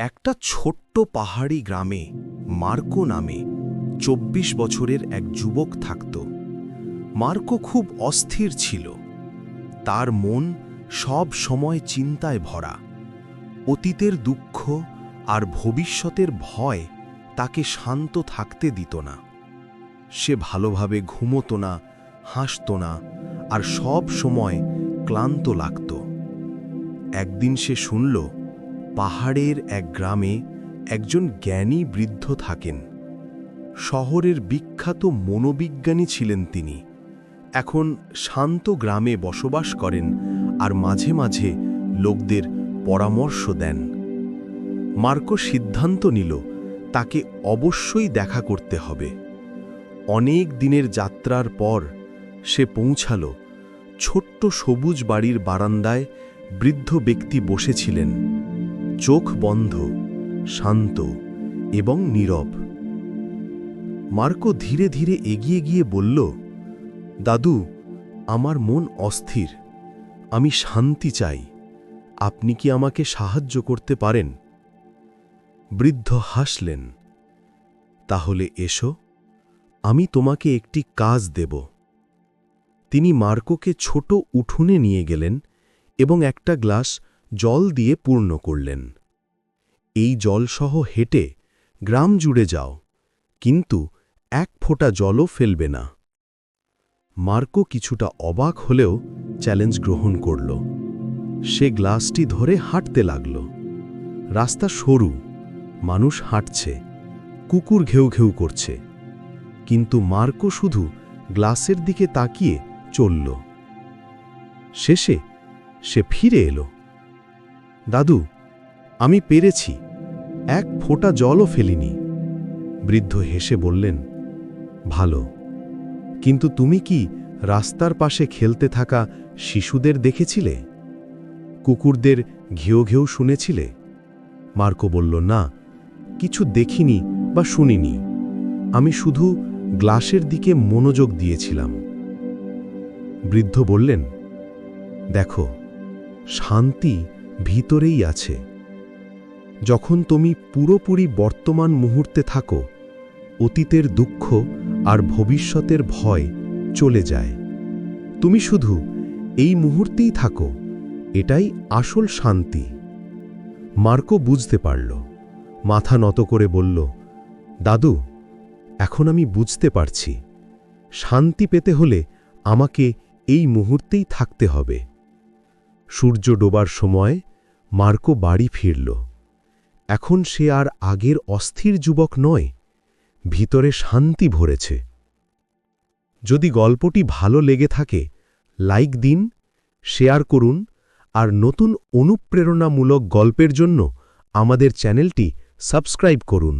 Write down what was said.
একটা ছোট্ট পাহাড়ি গ্রামে মার্কো নামে চব্বিশ বছরের এক যুবক থাকত। মার্কো খুব অস্থির ছিল। তার মন সব সময় চিন্তায় ভরা। অতীতের দুঃখ আর ভবিষ্যতের ভয় তাকে শান্ত থাকতে দিত না। সে ভালোভাবে ঘুমোতো না, হাসত না আর সব সময় ক্লান্ত লাগত। একদিন সে শুনল পাহাড়ের এক গ্রামে একজন জ্ঞানী বৃদ্ধ থাকেন। শহরের বিখ্যাত মনোবিজ্ঞানী ছিলেন তিনি। এখন শান্ত গ্রামে বসবাস করেন আর মাঝে মাঝে লোকদের পরামর্শ দেন। মার্কো সিদ্ধান্ত নিল, তাকে অবশ্যই দেখা করতে হবে। অনেক দিনের যাত্রার পর সে পৌঁছাল। ছোট্ট সবুজ বাড়ির বারান্দায় বৃদ্ধ ব্যক্তি বসেছিলেন। চোখ বন্ধ, শান্ত এবং নীরব। মার্কো ধীরে ধীরে এগিয়ে গিয়ে বলল, দাদু, আমার মন অস্থির। আমি শান্তি চাই। আপনি কি আমাকে সাহায্য করতে পারেন? বৃদ্ধ হাসলেন, তাহলে এসো, আমি তোমাকে একটি কাজ দেব। তিনি মার্কোকে ছোট উঠোনে নিয়ে গেলেন এবং একটা গ্লাস জল দিয়ে পূর্ণ করলেন। এই জলসহ হেঁটে গ্রাম জুড়ে যাও, কিন্তু এক ফোঁটা জলও ফেলবে না। মার্কো কিছুটা অবাক হলেও চ্যালেঞ্জ গ্রহণ করল। সে গ্লাসটি ধরে হাঁটতে লাগল। রাস্তা সরু, মানুষ হাঁটছে, কুকুর ঘেউ ঘেউ করছে, কিন্তু মার্কো শুধু গ্লাসের দিকে তাকিয়ে চলল। শেষে সে ফিরে এলো। দাদু, আমি পেরেছি। এক ফোঁটা জলও ফেলিনি। বৃদ্ধ হেসে বললেন, ভালো। কিন্তু তুমি কি রাস্তার পাশে খেলতে থাকা শিশুদের দেখেছিলে? কুকুরদের ঘেউ ঘেউ শুনেছিলে? মার্কো বলল, না, কিছু দেখিনি বা শুনিনি। আমি শুধু গ্লাসের দিকে মনোযোগ দিয়েছিলাম। বৃদ্ধ বললেন, দেখো, শান্তি ভিতরেই আছে। যখন তুমি পুরোপুরি বর্তমান মুহূর্তে থাকো, অতীতের দুঃখ আর ভবিষ্যতের ভয় চলে যায়। তুমি শুধু এই মুহূর্তেই থাকো, এটাই আসল শান্তি। মার্কো বুঝতে পারল। মাথা নত করে বলল, দাদু, এখন আমি বুঝতে পারছি। শান্তি পেতে হলে আমাকে এই মুহূর্তেই থাকতে হবে। সূর্য ডোবার সময় মার্কো বাড়ি ফিরল। এখন সে আর আগের অস্থির যুবক নয়, ভিতরে শান্তি ভরেছে। যদি গল্পটি ভালো লেগে থাকে, লাইক দিন, শেয়ার করুন, আর নতুন অনুপ্রেরণামূলক গল্পের জন্য আমাদের চ্যানেলটি সাবস্ক্রাইব করুন।